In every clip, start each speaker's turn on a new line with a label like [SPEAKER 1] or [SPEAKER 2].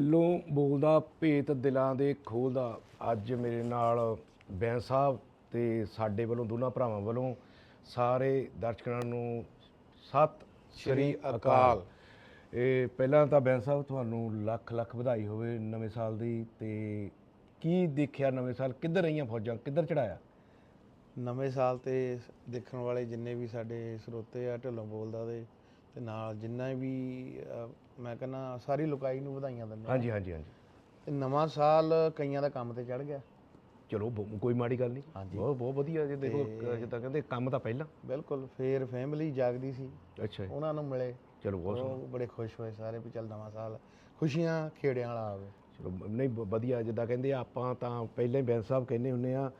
[SPEAKER 1] ਦਿਲੋਂ ਬੋਲਦਾ ਭੇਤ ਦਿਲਾਂ ਦੇ ਖੋਲਦਾ। ਅੱਜ ਮੇਰੇ ਨਾਲ ਬੈਂ ਸਾਹਿਬ ਤੇ ਸਾਡੇ ਵੱਲੋਂ ਦੋਨਾਂ ਭਰਾਵਾਂ ਵੱਲੋਂ ਸਾਰੇ ਦਰਸ਼ਕਾਂ ਨੂੰ ਸਤਿ ਸ਼੍ਰੀ ਅਕਾਲ। ਇਹ ਪਹਿਲਾਂ ਤਾਂ ਬੈਂ ਸਾਹਿਬ ਤੁਹਾਨੂੰ ਲੱਖ ਲੱਖ ਵਧਾਈ ਹੋਵੇ ਨਵੇਂ ਸਾਲ ਦੀ ਤੇ ਕੀ ਦੇਖਿਆ ਨਵੇਂ ਸਾਲ? ਕਿੱਧਰ ਰਹੀਆਂ ਫੌਜਾਂ? ਕਿੱਧਰ ਚੜਾਇਆ
[SPEAKER 2] ਨਵੇਂ ਸਾਲ ਤੇ ਦੇਖਣ ਵਾਲੇ ਜਿੰਨੇ ਵੀ ਸਾਡੇ ਸਰੋਤੇ ਆ ਢਿੱਲੋਂ ਬੋਲਦਾ ਦੇ ਤੇ ਨਾਲ ਜਿੰਨਾ ਵੀ ਅਹ, ਮੈਂ ਕਹਿੰਦਾ ਸਾਰੀ ਲੋਕਾਈ ਨੂੰ ਵਧਾਈਆਂ ਦਿੰਦੇ।
[SPEAKER 1] ਹਾਂਜੀ ਹਾਂਜੀ ਹਾਂਜੀ।
[SPEAKER 2] ਤੇ ਨਵਾਂ ਸਾਲ ਕਈਆਂ ਦਾ ਕੰਮ ਤੇ ਚੜ ਗਿਆ।
[SPEAKER 1] ਚਲੋ ਕੋਈ ਮਾੜੀ ਗੱਲ ਨਹੀਂ।
[SPEAKER 2] ਹਾਂਜੀ।
[SPEAKER 1] ਬਹੁਤ ਬਹੁਤ ਵਧੀਆ ਜੇ ਦੇਖੋ ਜਿੱਦਾਂ ਕਹਿੰਦੇ ਕੰਮ ਤਾਂ ਪਹਿਲਾਂ।
[SPEAKER 2] ਬਿਲਕੁਲ ਫੇਰ ਫੈਮਿਲੀ ਜਾਗਦੀ ਸੀ।
[SPEAKER 1] ਅੱਛਾ ਜੀ।
[SPEAKER 2] ਉਹਨਾਂ ਨੂੰ ਮਿਲੇ।
[SPEAKER 1] ਚਲੋ ਬਹੁਤ ਸੋਹਣਾ।
[SPEAKER 2] ਉਹ ਬੜੇ ਖੁਸ਼ ਹੋਏ ਸਾਰੇ ਵੀ ਚੱਲ ਨਵਾਂ ਸਾਲ ਖੁਸ਼ੀਆਂ ਖੇੜਿਆਂ ਵਾਲਾ ਆਵੇ।
[SPEAKER 1] ਚਲੋ ਨਹੀਂ ਬ- ਵਧੀਆ ਜਿੱਦਾਂ ਕਹਿੰਦੇ ਆ, ਆਪਾਂ ਤਾਂ ਪਹਿਲਾਂ ਹੀ ਬੈਂਸ ਸਾਹਿਬ ਕਹਿੰਦੇ ਹੁੰਨੇ ਆ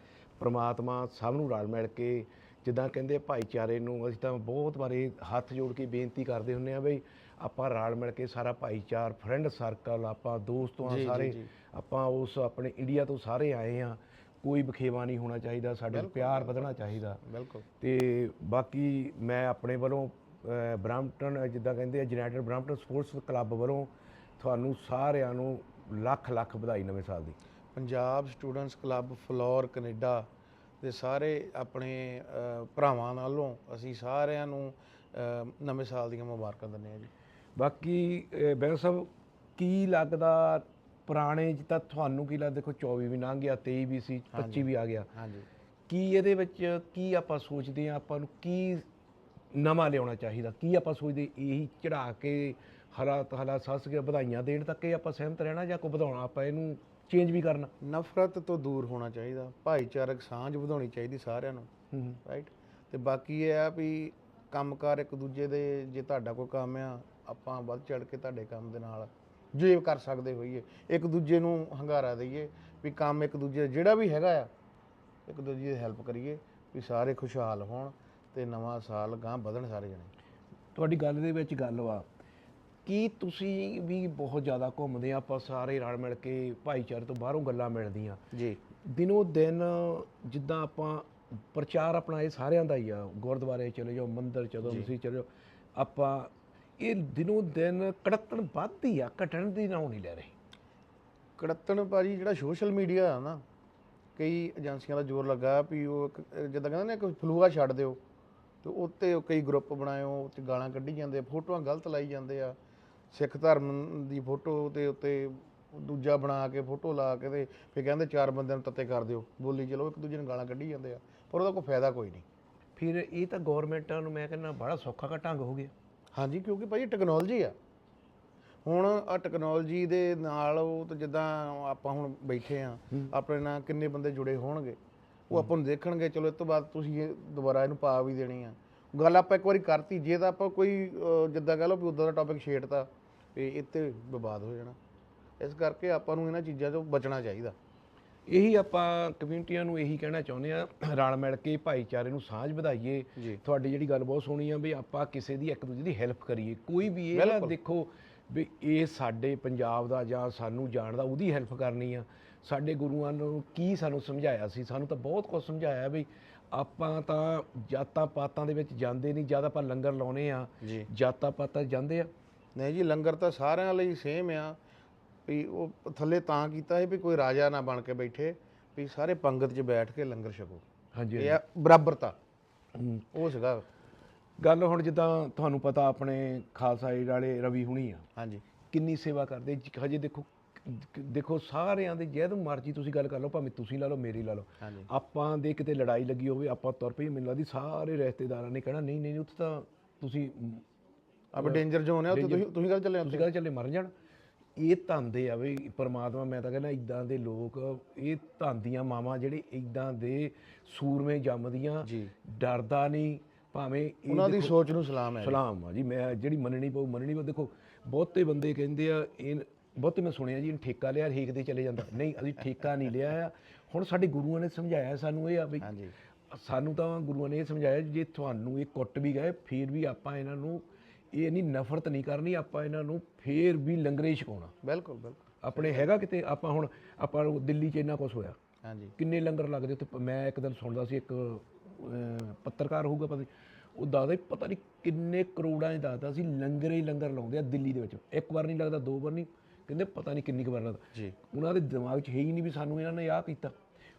[SPEAKER 1] ਪ੍ਰਮਾਤਮਾ ਸਭ ਨੂੰ ਰਲ ਮਿਲ ਕੇ ਜਿੱਦਾਂ ਕਹਿੰਦੇ ਆ, ਭਾਈਚਾਰੇ ਨੂੰ ਅਸੀਂ ਤਾਂ ਬਹੁਤ ਵਾਰੀ ਹੱਥ ਜੋੜ ਕੇ ਬੇਨਤੀ ਕਰਦੇ ਹੁੰਨੇ ਆ ਬਈ ਆਪਾਂ ਰਲ ਮਿਲ ਕੇ ਸਾਰਾ ਭਾਈਚਾਰ ਫਰੈਂਡ ਸਰਕਲ ਆਪਾਂ ਦੋਸਤ ਸਾਰੇ। ਆਪਾਂ ਉਸ ਆਪਣੇ ਇੰਡੀਆ ਤੋਂ ਸਾਰੇ ਆਏ ਆ ਕੋਈ ਬਖੇਵਾ ਨਹੀਂ ਹੋਣਾ ਚਾਹੀਦਾ ਸਾਡੇ ਪਿਆਰ ਵਧਣਾ ਚਾਹੀਦਾ।
[SPEAKER 2] ਬਿਲਕੁਲ।
[SPEAKER 1] ਤੇ ਬਾਕੀ ਮੈਂ ਆਪਣੇ ਵੱਲੋਂ ਬਰਾਂਪਟਨ ਜਿੱਦਾਂ ਕਹਿੰਦੇ ਆ ਯੂਨਾਈਟਿਡ ਬਰਾਂਪਟਨ ਸਪੋਰਟਸ ਕਲੱਬ ਵੱਲੋਂ ਤੁਹਾਨੂੰ ਸਾਰਿਆਂ ਨੂੰ ਲੱਖ ਲੱਖ ਵਧਾਈ ਨਵੇਂ ਸਾਲ ਦੀ।
[SPEAKER 2] Punjab students club floor Canada ਦੇ ਸਾਰੇ ਆਪਣੇ ਭਰਾਵਾਂ ਨਾਲੋਂ ਅਸੀਂ ਸਾਰਿਆਂ ਨੂੰ ਨਵੇਂ ਸਾਲ ਦੀਆਂ ਮੁਬਾਰਕਾਂ ਦਿੰਦੇ ਹਾਂ ਜੀ।
[SPEAKER 1] ਬਾਕੀ ਬੈਂਸ ਸਾਹਿਬ ਕੀ ਲੱਗਦਾ ਪੁਰਾਣੇ ਚ ਤਾਂ ਤੁਹਾਨੂੰ ਕੀ ਲੱਗਦਾ? ਦੇਖੋ 24 ਵੀ ਲੰਘ ਗਿਆ 23 ਵੀ ਸੀ 25 ਵੀ ਆ ਗਿਆ।
[SPEAKER 2] ਹਾਂਜੀ।
[SPEAKER 1] ਕੀ ਇਹਦੇ ਵਿੱਚ ਕੀ ਆਪਾਂ ਸੋਚਦੇ ਆ ਆਪਾਂ ਨੂੰ ਕੀ ਨਵਾਂ ਲਿਆਉਣਾ ਚਾਹੀਦਾ? ਕੀ ਆਪਾਂ ਸੋਚਦੇ ਇਹੀ ਚੜਾ ਕੇ ਹਰਾ ਹਲਾ ਸੱਸ ਕੇ ਵਧਾਈਆਂ ਦੇਣ ਤੱਕ ਇਹ ਆਪਾਂ ਸਹਿਮਤ ਰਹਿਣਾ ਜਾਂ ਕੋਈ ਵਧਾਉਣਾ? ਆਪਾਂ ਇਹਨੂੰ ਚੇਂਜ ਵੀ ਕਰਨਾ।
[SPEAKER 2] ਨਫ਼ਰਤ ਤੋਂ ਦੂਰ ਹੋਣਾ ਚਾਹੀਦਾ। ਭਾਈਚਾਰਕ ਸਾਂਝ ਵਧਾਉਣੀ ਚਾਹੀਦੀ ਸਾਰਿਆਂ ਨੂੰ।
[SPEAKER 1] ਹੂੰ
[SPEAKER 2] ਰਾਈਟ ਤੇ ਬਾਕੀ ਇਹ ਆ ਵੀ ਕੰਮਕਾਰ ਇੱਕ ਦੂਜੇ ਦੇ ਜੇ ਤੁਹਾਡਾ ਕੋਈ ਕੰਮ ਆ ਆਪਾਂ ਵੱਧ ਚੜ ਕੇ ਤੁਹਾਡੇ ਕੰਮ ਦੇ ਨਾਲ ਜੇ ਕਰ ਸਕਦੇ ਹੋਈਏ ਇੱਕ ਦੂਜੇ ਨੂੰ ਹੰਗਾਰਾ ਦਈਏ ਵੀ ਕੰਮ ਇੱਕ ਦੂਜੇ ਦਾ ਜਿਹੜਾ ਵੀ ਹੈਗਾ ਆ ਇੱਕ ਦੂਜੇ ਦੀ ਹੈਲਪ ਕਰੀਏ ਵੀ ਸਾਰੇ ਖੁਸ਼ਹਾਲ ਹੋਣ ਤੇ ਨਵਾਂ ਸਾਲ ਗਾਂ ਵਧਣ ਸਾਰੇ ਜਣੇ।
[SPEAKER 1] ਤੁਹਾਡੀ ਗੱਲ ਦੇ ਵਿੱਚ ਗੱਲ ਵਾ ਕੀ ਤੁਸੀਂ ਵੀ ਬਹੁਤ ਜ਼ਿਆਦਾ ਘੁੰਮਦੇ ਆ? ਆਪਾਂ ਸਾਰੇ ਰਲ ਮਿਲ ਕੇ ਭਾਈਚਾਰੇ ਤੋਂ ਬਾਹਰੋਂ ਗੱਲਾਂ ਮਿਲਦੀਆਂ।
[SPEAKER 2] ਜੀ।
[SPEAKER 1] ਦਿਨੋ ਦਿਨ ਜਿੱਦਾਂ ਆਪਾਂ ਪ੍ਰਚਾਰ ਆਪਣਾ ਇਹ ਸਾਰਿਆਂ ਦਾ ਹੀ ਆ। ਗੁਰਦੁਆਰੇ ਚਲੇ ਜਾਓ ਮੰਦਿਰ ਚਲੋ ਤੁਸੀਂ ਚਲੇ ਜਾਓ। ਆਪਾਂ ਇਹ ਦਿਨੋ ਦਿਨ ਕੜਤਣ ਵੱਧਦੀ ਆ ਘਟਣ ਦੀ ਨਾਉ ਨਹੀਂ ਲੈ ਰਹੇ।
[SPEAKER 2] ਕੜੱਤਣ ਭਾਜੀ ਜਿਹੜਾ ਸੋਸ਼ਲ ਮੀਡੀਆ ਆ ਨਾ ਕਈ ਏਜੰਸੀਆਂ ਦਾ ਜ਼ੋਰ ਲੱਗਾ ਵੀ ਉਹ ਜਿੱਦਾਂ ਕਹਿੰਦੇ ਨੇ ਕਿ ਫਲੂਆ ਛੱਡ ਦਿਓ ਤੇ ਉੱਤੇ ਕਈ ਗਰੁੱਪ ਬਣਾਇਓ ਉੱਤੇ ਗਾਲਾਂ ਕੱਢੀ ਜਾਂਦੇ ਆ, ਫੋਟੋਆਂ ਗਲਤ ਲਾਈ ਜਾਂਦੇ ਆ। ਸਿੱਖ ਧਰਮ ਦੀ ਫੋਟੋ ਤੇ ਉੱਤੇ ਦੂਜਾ ਬਣਾ ਕੇ ਫੋਟੋ ਲਾ ਕੇ ਤੇ ਫਿਰ ਕਹਿੰਦੇ ਚਾਰ ਬੰਦਿਆਂ ਨੂੰ ਤੱਤੇ ਕਰ ਦਿਓ। ਬੋਲੀ ਚਲੋ ਇੱਕ ਦੂਜੇ ਨੂੰ ਗਾਲਾਂ ਕੱਢੀ ਜਾਂਦੇ ਆ। ਪਰ ਉਹਦਾ ਕੋਈ ਫਾਇਦਾ ਕੋਈ ਨਹੀਂ।
[SPEAKER 1] ਫਿਰ ਇਹ ਤਾਂ ਗਵਰਨਮੈਂਟਾਂ ਨੂੰ ਮੈਂ ਕਹਿੰਦਾ ਬੜਾ ਸੌਖਾ ਕਾ ਢੰਗ ਹੋ ਗਿਆ।
[SPEAKER 2] ਹਾਂਜੀ ਕਿਉਂਕਿ ਭਾਜੀ ਟੈਕਨੋਲੋਜੀ ਆ। ਹੁਣ ਆ ਟੈਕਨੋਲੋਜੀ ਦੇ ਨਾਲ ਉਹ ਤਾਂ ਜਿੱਦਾਂ ਆਪਾਂ ਹੁਣ ਬੈਠੇ ਆ ਆਪਣੇ ਨਾਲ ਕਿੰਨੇ ਬੰਦੇ ਜੁੜੇ ਹੋਣਗੇ। ਉਹ ਆਪਾਂ ਨੂੰ ਦੇਖਣਗੇ ਚਲੋ ਇਸ ਤੋਂ ਬਾਅਦ ਤੁਸੀਂ ਇਹ ਦੁਬਾਰਾ ਇਹਨੂੰ ਪਾ ਵੀ ਦੇਣੀ ਆ। ਗੱਲ ਆਪਾਂ ਇੱਕ ਵਾਰੀ ਕਰਤੀ ਜੇ ਤਾਂ ਆਪਾਂ ਕੋਈ ਜਿੱਦਾਂ ਕਹ ਲਓ ਵੀ ਉਦਾਂ ਦਾ ਟੌਪਿਕ ਛੇੜਤਾ ਵੀ ਇੱਥੇ ਵਿਵਾਦ ਹੋ ਜਾਣਾ। ਇਸ ਕਰਕੇ ਆਪਾਂ ਨੂੰ ਇਹਨਾਂ ਚੀਜ਼ਾਂ ਤੋਂ ਬਚਣਾ ਚਾਹੀਦਾ।
[SPEAKER 1] ਇਹੀ ਆਪਾਂ ਕਮਿਊਨਿਟੀਆਂ ਨੂੰ ਇਹੀ ਕਹਿਣਾ ਚਾਹੁੰਦੇ ਆ ਰਲ ਮਿਲ ਕੇ ਭਾਈਚਾਰੇ ਨੂੰ ਸਾਂਝ ਵਧਾਈਏ। ਤੁਹਾਡੀ ਜਿਹੜੀ ਗੱਲ ਬਹੁਤ ਸੋਹਣੀ ਆ ਵੀ ਆਪਾਂ ਕਿਸੇ ਦੀ ਇੱਕ ਦੂਜੇ ਦੀ ਹੈਲਪ ਕਰੀਏ। ਕੋਈ ਵੀ ਇਹ ਨਾ ਦੇਖੋ ਵੀ ਇਹ ਸਾਡੇ ਪੰਜਾਬ ਦਾ ਜਾਂ ਸਾਨੂੰ ਜਾਣਦਾ ਉਹਦੀ ਹੈਲਪ ਕਰਨੀ ਆ। ਸਾਡੇ ਗੁਰੂਆਂ ਨੂੰ ਕੀ ਸਾਨੂੰ ਸਮਝਾਇਆ ਸੀ ਸਾਨੂੰ ਤਾਂ ਬਹੁਤ ਕੁਝ ਸਮਝਾਇਆ ਵੀ ਆਪਾਂ ਤਾਂ ਜਾਤਾਂ ਪਾਤਾਂ ਦੇ ਵਿੱਚ ਜਾਂਦੇ ਨਹੀਂ ਜਦ ਆਪਾਂ ਲੰਗਰ ਲਾਉਨੇ ਆ ਜਾਤਾਂ ਪਾਤਾਂ ਜਾਂਦੇ ਆ।
[SPEAKER 2] ਨਹੀਂ ਜੀ ਲੰਗਰ ਤਾਂ ਸਾਰਿਆਂ ਲਈ ਸੇਮ ਆ। ਵੀ ਉਹ ਥੱਲੇ ਤਾਂ ਕੀਤਾ ਹੈ ਵੀ ਕੋਈ ਰਾਜਾ ਨਾ ਬਣ ਕੇ ਬੈਠੇ ਵੀ ਸਾਰੇ ਪੰਗਤ 'ਚ ਬੈਠ ਕੇ ਲੰਗਰ ਛਕੋ।
[SPEAKER 1] ਹਾਂਜੀ
[SPEAKER 2] ਇਹ ਆ ਬਰਾਬਰਤਾ। ਉਹ ਸੀਗਾ।
[SPEAKER 1] ਗੱਲ ਹੁਣ ਜਿੱਦਾਂ ਤੁਹਾਨੂੰ ਪਤਾ ਆਪਣੇ ਖਾਲਸਾ ਏਡ ਵਾਲੇ ਰਵੀ ਹੁਣੀ ਆ।
[SPEAKER 2] ਹਾਂਜੀ।
[SPEAKER 1] ਕਿੰਨੀ ਸੇਵਾ ਕਰਦੇ ਜ- ਹਜੇ ਦੇਖੋ ਦੇਖੋ ਸਾਰਿਆਂ ਦੇ ਜਦ ਮਰਜ਼ੀ ਤੁਸੀਂ ਗੱਲ ਕਰ ਲਓ ਭਾਵੇਂ ਤੁਸੀਂ ਲਾ ਲਓ ਮੇਰੀ ਲਾ ਲਓ।
[SPEAKER 2] ਹਾਂਜੀ।
[SPEAKER 1] ਆਪਾਂ ਦੇ ਕਿਤੇ ਲੜਾਈ ਲੱਗੀ ਹੋਵੇ ਆਪਾਂ ਤੁਰ ਪਈ ਮੈਨੂੰ ਲੱਗਦੀ ਸਾਰੇ ਰਿਸ਼ਤੇਦਾਰਾਂ ਨੇ ਕਹਿਣਾ ਨਹੀਂ ਨਹੀਂ ਨਹੀਂ, ਉੱਥੇ ਤਾਂ ਤੁਸੀਂ ਮ,
[SPEAKER 2] ਆਪਾਂ ਡੇਂਜਰ ਜ਼ੋਨ ਹੈ ਉੱਥੇ ਤੁਸੀਂ ਤੁਸੀਂ ਗੱਲ ਚੱਲੇ
[SPEAKER 1] ਤੁਸੀਂ ਕਹਿੰਦੇ ਚੱਲੇ ਮਰ ਜਾਣ। ਇਹ ਧੰਦੇ ਆ ਵੀ ਪਰਮਾਤਮਾ ਮੈਂ ਤਾਂ ਕਹਿੰਦਾ ਇਦਾਂ ਦੇ ਲੋਕ ਇਹ ਧੰਦੀਆਂ ਮਾਵਾਂ ਜਿਹੜੇ ਇਦਾਂ ਦੇ ਸੂਰਮੇ ਜੰਮਦੀਆਂ ਡਰਦਾ ਨਹੀਂ ਭਾਵੇਂ
[SPEAKER 2] ਉਹਨਾਂ ਦੀ ਸੋਚ ਨੂੰ ਸਲਾਮ ਹੈ
[SPEAKER 1] ਸਲਾਮ ਆ ਜੀ ਮੈਂ ਜਿਹੜੀ ਮੰਨਣੀ ਪਊ ਮੰਨਣੀ ਪਊ। ਦੇਖੋ ਬਹੁਤੇ ਬੰਦੇ ਕਹਿੰਦੇ ਆ ਇਹ ਬਹੁਤੇ ਮੈਂ ਸੁਣਿਆ ਜੀ ਇਹਨੂੰ ਠੇਕਾ ਲਿਆ ਹੇਕ ਦੇ ਚਲੇ ਜਾਂਦਾ। ਨਹੀਂ ਅਸੀਂ ਠੇਕਾ ਨਹੀਂ ਲਿਆ ਆ। ਹੁਣ ਸਾਡੇ ਗੁਰੂਆਂ ਨੇ ਸਮਝਾਇਆ ਸਾਨੂੰ ਇਹ ਆ ਵੀ
[SPEAKER 2] ਹਾਂਜੀ।
[SPEAKER 1] ਸਾਨੂੰ ਤਾਂ ਗੁਰੂਆਂ ਨੇ ਇਹ ਸਮਝਾਇਆ ਜੇ ਤੁਹਾਨੂੰ ਇਹ ਕੁੱਟ ਵੀ ਗਏ ਫਿਰ ਵੀ ਆਪਾਂ ਇਹਨਾਂ ਨੂੰ ਇਹ ਨਹੀਂ ਨਫ਼ਰਤ ਨਹੀਂ ਕਰਨੀ ਆਪਾਂ ਇਹਨਾਂ ਨੂੰ ਫੇਰ ਵੀ ਲੰਗਰੇ ਛਕਾਉਣਾ।
[SPEAKER 2] ਬਿਲਕੁਲ ਬਿਲਕੁਲ।
[SPEAKER 1] ਆਪਣੇ ਹੈਗਾ ਕਿਤੇ ਆਪਾਂ ਹੁਣ ਆਪਾਂ ਨੂੰ ਦਿੱਲੀ 'ਚ ਇੰਨਾ ਕੁਝ ਹੋਇਆ।
[SPEAKER 2] ਹਾਂਜੀ।
[SPEAKER 1] ਕਿੰਨੇ ਲੰਗਰ ਲੱਗਦੇ ਉੱਥੇ? ਮੈਂ ਇੱਕ ਦਿਨ ਸੁਣਦਾ ਸੀ ਇੱਕ ਅਹ, ਪੱਤਰਕਾਰ ਹੋਊਗਾ ਪਤਾ ਨਹੀਂ ਉਹ ਦੱਸਦਾ ਸੀ ਪਤਾ ਨਹੀਂ ਕਿੰਨੇ ਕਰੋੜਾਂ 'ਚ ਦੱਸਦਾ ਸੀ ਲੰਗਰ ਹੀ ਲੰਗਰ ਲਾਉਂਦੇ ਆ ਦਿੱਲੀ ਦੇ ਵਿੱਚ। ਇੱਕ ਵਾਰ ਨਹੀਂ ਲੱਗਦਾ ਦੋ ਵਾਰ ਨਹੀਂ ਕਹਿੰਦੇ ਪਤਾ ਨਹੀਂ ਕਿੰਨੀ ਕੁ ਵਾਰ ਲੱਗਦਾ।
[SPEAKER 2] ਜੀ।
[SPEAKER 1] ਉਹਨਾਂ ਦੇ ਦਿਮਾਗ 'ਚ ਹੈ ਹੀ ਨਹੀਂ ਵੀ ਸਾਨੂੰ ਇਹਨਾਂ ਨੇ ਆਹ ਕੀਤਾ।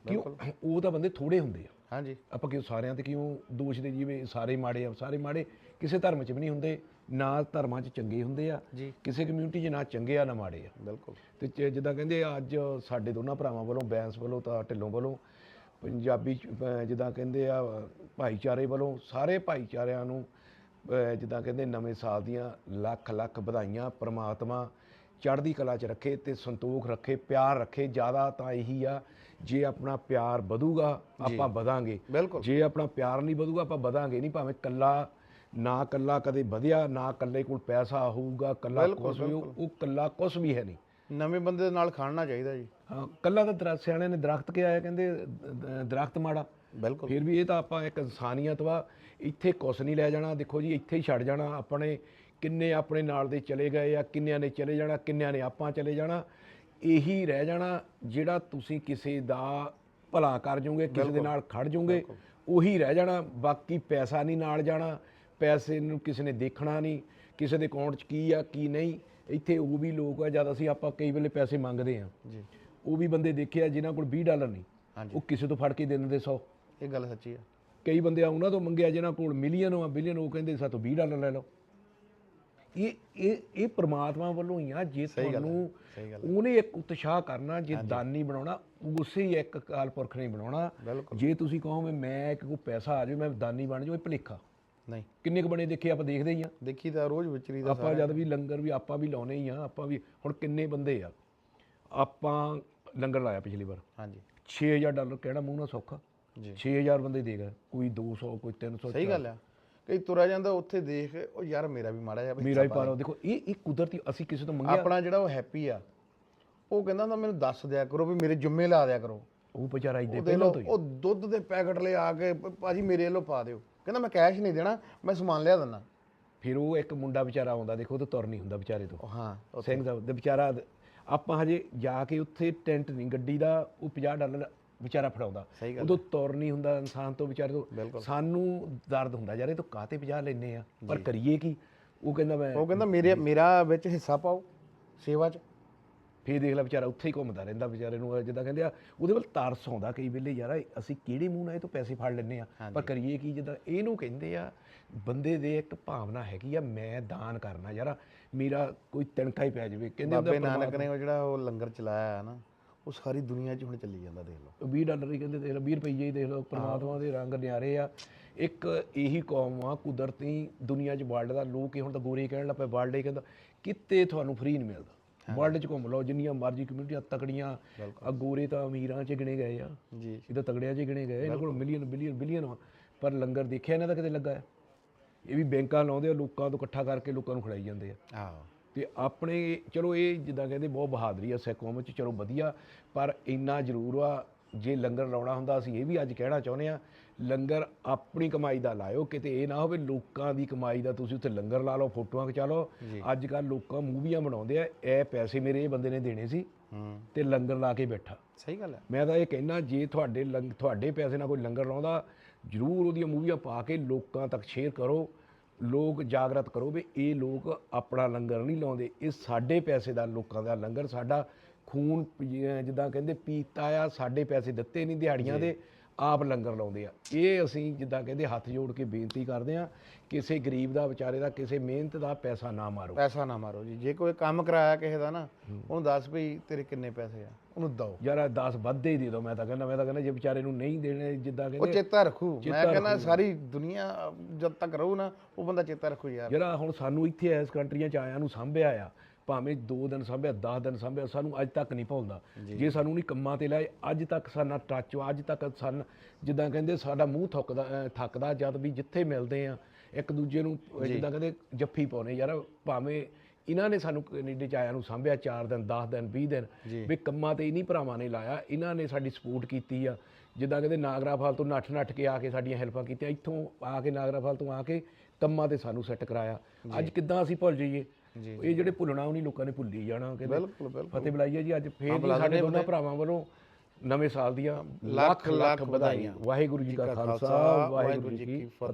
[SPEAKER 1] ਕਿਉਂ? ਉਹ ਤਾਂ ਬੰਦੇ ਥੋੜੇ ਹੁੰਦੇ ਆ।
[SPEAKER 2] ਹਾਂਜੀ।
[SPEAKER 1] ਆਪਾਂ ਕਿਉਂ ਸਾਰਿਆਂ ਤੇ ਕਿਉਂ ਦੋਸ਼ ਦੇ? ਜਿਵੇਂ ਸਾਰੇ ਮਾੜੇ ਆ ਸਾਰੇ ਮਾੜੇ ਕਿਸੇ ਧਰਮ 'ਚ ਵੀ ਨਹੀਂ ਹੁੰਦੇ। ਨਾ ਧਰਮਾਂ 'ਚ ਚੰਗੇ ਹੁੰਦੇ ਆ
[SPEAKER 2] ਜੀ।
[SPEAKER 1] ਕਿਸੇ ਕਮਿਊਨਿਟੀ 'ਚ ਨਾ ਚੰਗੇ ਆ ਨਾ ਮਾੜੇ ਆ।
[SPEAKER 2] ਬਿਲਕੁਲ।
[SPEAKER 1] ਤੇ ਚ- ਜਿੱਦਾਂ ਕਹਿੰਦੇ ਆ, ਅੱਜ ਸਾਡੇ ਦੋਨਾਂ ਭਰਾਵਾਂ ਵੱਲੋਂ ਬੈਂਸ ਵੱਲੋਂ ਤਾਂ ਢਿੱਲੋਂ ਵੱਲੋਂ ਪੰਜਾਬੀ ਜਿੱਦਾਂ ਕਹਿੰਦੇ ਆ ਭਾਈਚਾਰੇ ਵੱਲੋਂ ਸਾਰੇ ਭਾਈਚਾਰਿਆਂ ਨੂੰ ਜਿੱਦਾਂ ਕਹਿੰਦੇ ਨਵੇਂ ਸਾਲ ਦੀਆਂ ਲੱਖ ਲੱਖ ਵਧਾਈਆਂ ਪ੍ਰਮਾਤਮਾ ਚੜ੍ਹਦੀ ਕਲਾ 'ਚ ਰੱਖੇ ਤੇ ਸੰਤੋਖ ਰੱਖੇ ਪਿਆਰ ਰੱਖੇ ਜ਼ਿਆਦਾ ਤਾਂ ਇਹੀ ਆ ਜੇ ਆਪਣਾ ਪਿਆਰ ਵਧੂਗਾ ਆਪਾਂ ਵਧਾਂਗੇ। ਜੇ ਆਪਣਾ ਪਿਆਰ ਨਹੀਂ ਵਧੂਗਾ ਆਪਾਂ ਵਧਾਂਗੇ ਨਹੀਂ ਭਾਵੇਂ ਕੱਲਾ ਨਾ ਕੱਲਾ ਕਦੇ ਵਧਿਆ ਨਾ ਕੱਲੇ ਕੋਲ ਪੈਸਾ ਹੋਊਗਾ ਕੱਲਾ ਕੁਛ ਵੀ ਉਹ ਕੱਲਾ ਕੁਛ ਵੀ ਹੈ ਨਹੀਂ।
[SPEAKER 2] ਨਵੇਂ ਬੰਦੇ ਦੇ ਨਾਲ ਖਾਣਾ ਚਾਹੀਦਾ ਜੀ।
[SPEAKER 1] ਹਾਂ ਕੱਲਾ ਤਾਂ ਦਰਖਤ ਸਿਆਣਿਆਂ ਨੇ ਦਰਖਤ ਕਿਹਾ ਹੈ ਕਹਿੰਦੇ ਦਰਖਤ ਮਾੜਾ।
[SPEAKER 2] ਬਿਲਕੁਲ।
[SPEAKER 1] ਫਿਰ ਵੀ ਇਹ ਤਾਂ ਆਪਾਂ ਇੱਕ ਇਨਸਾਨੀਅਤ ਵਾ ਇੱਥੇ ਕੁਛ ਨਹੀਂ ਲੈ ਜਾਣਾ ਦੇਖੋ ਜੀ ਇੱਥੇ ਹੀ ਛੱਡ ਜਾਣਾ ਆਪਣੇ ਕਿੰਨੇ ਆਪਣੇ ਨਾਲ ਦੇ ਚਲੇ ਗਏ ਆ ਕਿੰਨਿਆਂ ਨੇ ਚਲੇ ਜਾਣਾ ਕਿੰਨਿਆਂ ਨੇ ਆਪਾਂ ਚਲੇ ਜਾਣਾ ਇਹੀ ਰਹਿ ਜਾਣਾ ਜਿਹੜਾ ਤੁਸੀਂ ਕਿਸੇ ਦਾ ਭਲਾ ਕਰ ਜੋਗੇ ਕਿਸੇ ਦੇ ਨਾਲ ਖੜ ਜੋਗੇ ਉਹੀ ਰਹਿ ਜਾਣਾ ਬਾਕੀ ਪੈਸਾ ਨਹੀਂ ਨਾਲ ਜਾਣਾ ਪੈਸੇ ਨੂੰ ਕਿਸੇ ਨੇ ਦੇਖਣਾ ਨਹੀਂ ਕਿਸੇ ਦੇ ਅਕਾਊਂਟ 'ਚ ਕੀ ਆ ਕੀ ਨਹੀਂ ਇੱਥੇ ਉਹ ਵੀ ਲੋਕ ਆ ਜਦ ਅਸੀਂ ਆਪਾਂ ਕਈ ਵੇਲੇ ਪੈਸੇ ਮੰਗਦੇ ਆ
[SPEAKER 2] ਜੀ।
[SPEAKER 1] ਉਹ ਵੀ ਬੰਦੇ ਦੇਖੇ ਆ ਜਿਨ੍ਹਾਂ ਕੋਲ 20 ਡਾਲਰ ਨਹੀਂ। ਉਹ ਕਿਸੇ ਤੋਂ ਫੜ ਕੇ ਦੇ ਦਿੰਦੇ 100
[SPEAKER 2] ਇਹ ਗੱਲ ਸੱਚੀ ਆ।
[SPEAKER 1] ਕਈ ਬੰਦੇ ਆ ਉਹਨਾਂ ਤੋਂ ਮੰਗਿਆ ਜਿਨ੍ਹਾਂ ਕੋਲ ਮਿਲੀਅਨ ਆ ਬਿਲੀਅਨ ਉਹ ਕਹਿੰਦੇ ਸਾਤੋਂ 20 ਡਾਲਰ ਲੈ ਲਓ। ਇਹ ਇਹ ਇਹ ਪ੍ਰਮਾਤਮਾ ਵੱਲੋਂ ਹੀ ਆ ਜੇ ਤੁਹਾਨੂੰ ਉਹਨੇ ਇੱਕ ਉਤਸ਼ਾਹ ਕਰਨਾ ਜੇ ਦਾਨੀ ਬਣਾਉਣਾ ਉਸੇ ਹੀ ਇੱਕ ਕਾਲ ਪੁਰਖ ਨੇ ਬਣਾਉਣਾ। ਜੇ ਤੁਸੀਂ ਕਹੋ ਮੈਂ ਇੱਕ ਕੋ ਪੈਸਾ ਆ ਜਾਵੇ ਮੈਂ ਦਾਨੀ ਬਣ ਜਾਵਾਂ ਇਹ ਭੁਲੇਖਾ।
[SPEAKER 2] ਨਹੀਂ।
[SPEAKER 1] ਕਿੰਨੇ ਕੁ ਬਣੇ ਦੇਖੇ ਆਪਾਂ ਦੇਖਦੇ ਹੀ ਆ।
[SPEAKER 2] ਦੇਖੀ ਤਾਂ ਰੋਜ਼ ਵਿਚਰੀ ਦਾ
[SPEAKER 1] ਆਪਾਂ ਜਦ ਵੀ ਲੰਗਰ ਵੀ ਆਪਾਂ ਵੀ ਲਾਉਨੇ ਹੀ ਆ ਆਪਾਂ ਵੀ ਹੁਣ ਕਿੰਨੇ ਬੰਦੇ ਆ। ਆਪਾਂ ਲੰਗਰ ਲਾਇਆ ਪਿਛਲੀ ਵਾਰ।
[SPEAKER 2] ਹਾਂਜੀ।
[SPEAKER 1] 6000 ਡਾਲਰ ਕਹਿਣਾ ਮੂੰਹ ਨਾਲ ਸੌਖਾ।
[SPEAKER 2] ਜੀ।
[SPEAKER 1] 6000 ਬੰਦੇ ਦੇ ਗਏ ਕੋਈ 200 ਕੋਈ 300
[SPEAKER 2] ਸਹੀ ਗੱਲ ਆ। ਕਈ ਤੁਰਿਆ ਜਾਂਦਾ ਉੱਥੇ ਦੇਖ ਉਹ ਯਾਰ ਮੇਰਾ ਵੀ ਮਾੜਾ ਜਿਹਾ
[SPEAKER 1] ਮੇਰਾ ਹੀ ਪਾਰੋ ਦੇਖੋ ਇਹ ਇਹ ਕੁਦਰਤੀ ਅਸੀਂ ਕਿਸੇ ਤੋਂ ਮੰਗਿਆ।
[SPEAKER 2] ਆਪਣਾ ਜਿਹੜਾ ਉਹ ਹੈਪੀ ਆ ਉਹ ਕਹਿੰਦਾ ਹੁੰਦਾ ਮੈਨੂੰ ਦੱਸ ਦਿਆ ਕਰੋ ਵੀ ਮੇਰੇ ਜੁੰਮੇ ਲਾ ਦਿਆ ਕਰੋ।
[SPEAKER 1] ਉਹ ਵਿਚਾਰਾ ਇਦਾਂ
[SPEAKER 2] ਉਹ ਦੇਖ ਲਓ ਉਹ ਦੁੱਧ ਦੇ ਪੈਕਟ ਲੈ ਆ ਕੇ ਭਾਜੀ ਮੇਰੇ ਵੱਲੋਂ ਪਾ ਦਿਓ। ਕਹਿੰਦਾ ਮੈਂ ਕੈਸ਼ ਨਹੀਂ ਦੇਣਾ ਮੈਂ ਸਮਾਨ ਲਿਆ ਦਿੰਦਾ।
[SPEAKER 1] ਫਿਰ ਉਹ ਇੱਕ ਮੁੰਡਾ ਵਿਚਾਰਾ ਆਉਂਦਾ ਦੇਖੋ ਉਹ ਤਾਂ ਤੁਰ ਨਹੀਂ ਹੁੰਦਾ ਵਿਚਾਰੇ ਤੋਂ।
[SPEAKER 2] ਹਾਂ
[SPEAKER 1] ਸਿੰਘ ਸਾਹਿਬ ਦੇ ਵਿਚਾਰਾ ਆਪਾਂ ਹਜੇ ਜਾ ਕੇ ਉੱਥੇ ਟੈਂਟ ਨਹੀਂ ਗੱਡੀ ਦਾ ਉਹ 50 ਡਾਲਰ ਵਿਚਾਰਾ ਫੜਾਉਂਦਾ। ਉਦੋਂ ਤੁਰ ਨਹੀਂ ਹੁੰਦਾ ਇਨਸਾਨ ਤੋਂ ਵਿਚਾਰੇ ਤੋਂ। ਸਾਨੂੰ ਦਰਦ ਹੁੰਦਾ ਯਾਰ ਇਹ ਤੋਂ ਕਾਤੇ 50 ਲੈਨੇ ਆ? ਪਰ ਕਰੀਏ ਕੀ? ਉਹ ਕਹਿੰਦਾ ਮੈਂ
[SPEAKER 2] ਉਹ ਕਹਿੰਦਾ ਮੇਰੇ ਮੇਰਾ ਵਿੱਚ ਹਿੱਸਾ ਪਾਓ ਸੇਵਾ 'ਚ।
[SPEAKER 1] ਫੇਰ ਦੇਖ ਲੈ ਵਿਚਾਰਾ ਉੱਥੇ ਹੀ ਘੁੰਮਦਾ ਰਹਿੰਦਾ ਵਿਚਾਰੇ ਨੂੰ ਜਿੱਦਾਂ ਕਹਿੰਦੇ ਆ ਉਹਦੇ ਵੱਲ ਤਰਸ ਆਉਂਦਾ ਕਈ ਵੇਲੇ ਯਾਰ ਅਸੀਂ ਕਿਹੜੇ ਮੂੰਹ ਨਾਲ ਇਹ ਤੋਂ ਪੈਸੇ ਫੜ ਲੈਨੇ ਆ? ਪਰ ਕਰੀਏ ਕੀ ਜਿੱਦਾਂ ਇਹਨੂੰ ਕਹਿੰਦੇ ਆ ਬੰਦੇ ਦੇ ਇੱਕ ਭਾਵਨਾ ਹੈਗੀ ਆ ਮੈਂ ਦਾਨ ਕਰਨਾ ਯਾਰ ਮੇਰਾ ਕੋਈ ਤਿਣਕਾ ਹੀ ਪੈ ਜਾਵੇ। ਕਹਿੰਦੇ
[SPEAKER 2] ਬਾਬੇ ਨਾਨਕ ਨੇ ਉਹ ਜਿਹੜਾ ਉਹ ਲੰਗਰ ਚਲਾਇਆ ਹੈ ਨਾ ਉਹ ਸਾਰੀ ਦੁਨੀਆ 'ਚ ਹੁਣ ਚੱਲੀ ਜਾਂਦਾ ਦੇਖ ਲਓ।
[SPEAKER 1] 20 ਡਾਲਰ ਹੀ ਕਹਿੰਦੇ ਦੇਖ ਲਓ 20 ਰੁਪਏ ਹੀ ਦੇਖ ਲਓ ਪ੍ਰਮਾਤਮਾ ਦੇ ਰੰਗ ਨਿਆਰੇ ਆ। ਇੱਕ ਇਹੀ ਕੌਮ ਆ ਕੁਦਰਤੀ ਦੁਨੀਆ 'ਚ ਵਰਲਡ ਦਾ ਲੋਕ ਇਹ ਹੁਣ ਤਾਂ ਗੋਰੇ ਕਹਿਣ ਲੱਪੇ ਵਰਲਡ ਹੀ ਕਹਿੰਦਾ ਕਿਤੇ ਤੁਹਾਨੂੰ ਫ੍ਰੀ ਨਹੀਂ ਮਿਲਦਾ। ਵਰਲਡ 'ਚ ਘੁੰਮ ਲਓ ਜਿੰਨੀਆਂ ਮਰਜ਼ੀ ਕਮਿਊਨਿਟੀਆਂ ਤਕੜੀਆਂ ਆ ਗੋਰੇ ਤਾਂ ਅਮੀਰਾਂ 'ਚ ਗਿਣੇ ਗਏ ਆ।
[SPEAKER 2] ਜੀ।
[SPEAKER 1] ਇਹ ਤਾਂ ਤਗੜਿਆਂ 'ਚ ਗਿਣੇ ਗਏ ਇਹਨਾਂ ਕੋਲ ਮਿਲੀਅਨ ਬਿਲੀਅਨ ਬਿਲੀਅਨ ਪਰ ਲੰਗਰ ਦੇਖਿਆ ਇਹਨਾਂ ਦਾ ਕਿਤੇ ਲੱਗਾ ਹੈ? ਇਹ ਵੀ ਬੈਂਕਾਂ ਲਾਉਂਦੇ ਆ ਲੋਕਾਂ ਤੋਂ ਇਕੱਠਾ ਕਰਕੇ ਲੋਕਾਂ ਨੂੰ ਖਿਲਾਈ ਜਾਂਦੇ ਆ।
[SPEAKER 2] ਆਹੋ।
[SPEAKER 1] ਤੇ ਆਪਣੇ ਚਲੋ ਇਹ ਜਿੱਦਾਂ ਕਹਿੰਦੇ ਬਹੁਤ ਬਹਾਦਰੀ ਆ ਸਿੱਖ ਕੌਮ ਵਿੱਚ ਚਲੋ ਵਧੀਆ ਪਰ ਇੰਨਾ ਜ਼ਰੂਰ ਆ ਜੇ ਲੰਗਰ ਲਾਉਣਾ ਹੁੰਦਾ ਅਸੀਂ ਇਹ ਵੀ ਅੱਜ ਕਹਿਣਾ ਚਾਹੁੰਦੇ ਆ ਲੰਗਰ ਆਪਣੀ ਕਮਾਈ ਦਾ ਲਾਇਓ ਕਿਤੇ ਇਹ ਨਾ ਹੋਵੇ ਲੋਕਾਂ ਦੀ ਕਮਾਈ ਦਾ ਤੁਸੀਂ ਉੱਥੇ ਲੰਗਰ ਲਾ ਲਓ ਫੋਟੋਆਂ ਖਿਚਾ ਲਓ। ਅੱਜ ਕੱਲ ਲੋਕਾਂ ਮੂਵੀਆਂ ਬਣਾਉਂਦੇ ਆ ਇਹ ਪੈਸੇ ਮੇਰੇ ਇਹ ਬੰਦੇ ਨੇ ਦੇਣੇ ਸੀ ਤੇ ਲੰਗਰ ਲਾ ਕੇ ਬੈਠਾ।
[SPEAKER 2] ਸਹੀ ਗੱਲ ਹੈ।
[SPEAKER 1] ਮੈਂ ਤਾਂ ਇਹ ਕਹਿਣਾ ਜੇ ਤੁਹਾਡੇ ਤੁਹਾਡੇ ਪੈਸੇ ਨਾਲ ਕੋਈ ਲੰਗਰ ਲਾਉਂਦਾ ਜ਼ਰੂਰ ਉਹਦੀਆਂ ਮੂਵੀਆਂ ਪਾ ਕੇ ਲੋਕਾਂ ਤੱਕ ਸ਼ੇਅਰ ਕਰੋ। ਲੋਕ ਜਾਗਰਤ ਕਰੋ ਵੀ ਇਹ ਲੋਕ ਆਪਣਾ ਲੰਗਰ ਨਹੀਂ ਲਾਉਂਦੇ ਇਹ ਸਾਡੇ ਪੈਸੇ ਦਾ ਲੋਕਾਂ ਦਾ ਲੰਗਰ ਸਾਡਾ। ਖੂਨ ਪੀ- ਜਿੱਦਾਂ ਕਹਿੰਦੇ ਪੀਤਾ ਆ ਸਾਡੇ ਪੈਸੇ ਦਿੱਤੇ ਨਹੀਂ ਦਿਹਾੜੀਆਂ ਦੇ ਆਪ ਲੰਗਰ ਲਾਉਂਦੇ ਆ। ਇਹ ਅਸੀਂ ਜਿੱਦਾਂ ਕਹਿੰਦੇ ਹੱਥ ਜੋੜ ਕੇ ਬੇਨਤੀ ਕਰਦੇ ਆ ਕਿਸੇ ਗਰੀਬ ਦਾ ਵਿਚਾਰੇ ਦਾ ਕਿਸੇ ਮਿਹਨਤ ਦਾ ਪੈਸਾ ਨਾ ਮਾਰੋ।
[SPEAKER 2] ਪੈਸਾ ਨਾ ਮਾਰੋ ਜੀ। ਜੇ ਕੋਈ ਕੰਮ ਕਰਾਇਆ ਕਿਸੇ ਦਾ ਨਾ ਉਹਨੂੰ ਦੱਸ ਵੀ ਤੇਰੇ ਕਿੰਨੇ ਪੈਸੇ ਆ ਉਹਨੂੰ ਦਓ।
[SPEAKER 1] ਯਾਰ 10 ਵੱਧੇ ਹੀ ਦੇ ਦਿਓ ਮੈਂ ਤਾਂ ਕਹਿੰਦਾ ਮੈਂ ਤਾਂ ਕਹਿੰਦਾ ਜੇ ਵਿਚਾਰੇ ਨੂੰ ਨਹੀਂ ਦੇਣੇ ਜਿੱਦਾਂ
[SPEAKER 2] ਉਹ
[SPEAKER 1] ਕਹਿੰਦੇ
[SPEAKER 2] ਚੇਤਾ ਰੱਖੂ। ਮੈਂ ਕਹਿੰਦਾ ਸਾਰੀ ਦੁਨੀਆ ਜਦ ਤੱਕ ਰਹੂ ਨਾ ਉਹ ਬੰਦਾ ਚੇਤਾ ਰੱਖੂ ਯਾਰ।
[SPEAKER 1] ਜਿਹੜਾ ਹੁਣ ਸਾਨੂੰ ਇੱਥੇ ਐਸ ਕੰਟਰੀਆਂ ਚ ਆਇਆਂ ਨੂੰ ਸਾਂਭਿਆ ਆ। ਭਾਵੇਂ 2 ਦਿਨ ਸਾਂਭਿਆ 10 ਦਿਨ ਸਾਂਭਿਆ ਸਾਨੂੰ ਅੱਜ ਤੱਕ ਨਹੀਂ ਭੁੱਲਦਾ। ਜੇ। ਸਾਨੂੰ ਨਹੀਂ ਕੰਮਾਂ ਤੇ ਲਾਏ ਅੱਜ ਤੱਕ ਸਾਡਾ ਟੱਚ ਅੱਜ ਤੱਕ ਸਨ ਜਿੱਦਾਂ ਕਹਿੰਦੇ ਸਾਡਾ ਮੂੰਹ ਥੁੱਕਦਾ ਥੱਕਦਾ ਜਦ ਵੀ ਜਿੱਥੇ ਮਿਲਦੇ ਆ ਇੱਕ ਦੂਜੇ ਨੂੰ ਜਿੱਦਾਂ ਕਹਿੰਦੇ ਜੱਫੀ ਪਾਉਨੇ ਯਾਰ ਭਾਵੇਂ ਇਹਨਾਂ ਨੇ ਸਾਨੂੰ ਕੈਨੇਡਾ ਚ ਆਇਆਂ ਨੂੰ ਸਾਂਭਿਆ 4 ਦਿਨ 10 ਦਿਨ 20 ਦਿਨ ਵੀ ਕੰਮਾਂ ਤੇ ਇਨੀ ਭਰਾਵਾਂ ਨੇ ਲਾਇਆ ਇਹਨਾਂ ਨੇ ਸਾਡੀ ਸਪੋਰਟ ਕੀਤੀ ਆ। ਜਿੱਦਾਂ ਕਹਿੰਦੇ ਨਾਗਰਾ ਫਾਲ ਤੋਂ ਨੱਠ ਨੱਠ ਕੇ ਆ ਕੇ ਸਾਡੀਆਂ ਹੈਲਪਾਂ ਕੀਤੀਆਂ ਇੱਥੋਂ ਆ ਕੇ ਨਾਗਰਾ ਫਾਲ ਤੋਂ ਆ ਕੇ ਕੰਮਾਂ ਤੇ ਸਾਨੂੰ ਸੈੱਟ ਕਰਾਇਆ। ਅੱਜ ਕਿੱਦਾਂ ਅਸੀਂ ਭੁੱਲ ਜਾਈਏ? ਇਹ ਜਿਹੜੇ ਭੁੱਲਣਾ ਉਹ ਨਹੀਂ ਲੋਕਾਂ ਨੇ ਭੁੱਲੀ ਜਾਣਾ ਕਹਿੰਦੇ
[SPEAKER 2] ਬਿਲਕੁਲ ਬਿਲਕੁਲ।
[SPEAKER 1] ਫਤਿਹ ਬੁਲਾਈਏ ਜੀ ਅੱਜ ਫੇਰ ਸਾਡੇ ਦੋਨਾਂ ਭਰਾਵਾਂ ਵੱਲੋਂ ਨਵੇਂ ਸਾਲ ਦੀਆਂ ਲੱਖ ਲੱਖ ਵਧਾਈਆਂ। ਵਾਹਿਗੁਰੂ ਜੀ ਕਾ ਖਾਲਸਾ ਵਾਹਿਗੁਰੂ ਜੀ ਕੀ ਫਤਿਹ।